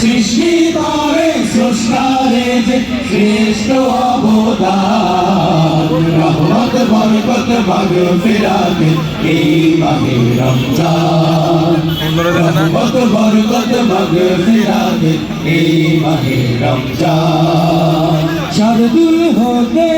সৃষ্টি করে স্রষ্টারে যে শ্রেষ্ঠ অবদান। রহমত বরকত ভাগ ফেরাতে এই মাহে রমজান। রহমত বরকত ভাগ ফেরাতে এই মাহে রমজান। শারদুল হতে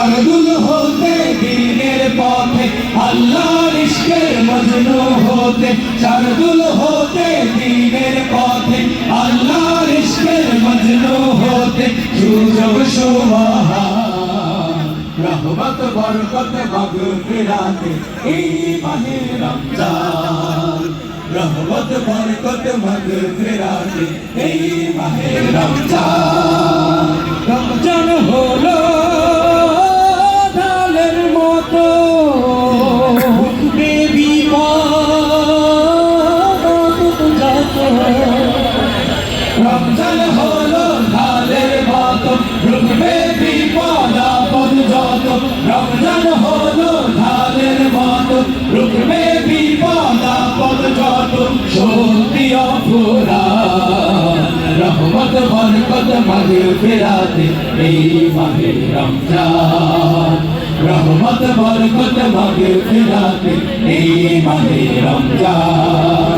শারদুল হতে, দিনের পথে আল্লাহর ইশকের মজনু হতে। শারদুল হতে, দিনের পথে আল্লাহর ইশকের মজনু হতে। সুযোগ সুমহান রহমত, বরকত মাগফিরাতে এই মাহে রমজান। রহমত, বরকত মাগফিরাতে এই মাহে রমজান। রমজান হলো ঢালের মতো রুখবে বিপদ আপদ যত। রমজান হলো ঢালের মতো রুখবে বিপদ আপদ যত। শক্তি অফুরান রহমত বরকত মাগে ফেরাতে এই মাহে রমজান। রহমত বরকত মাগে ফেরাতে এই মাহে রমজান।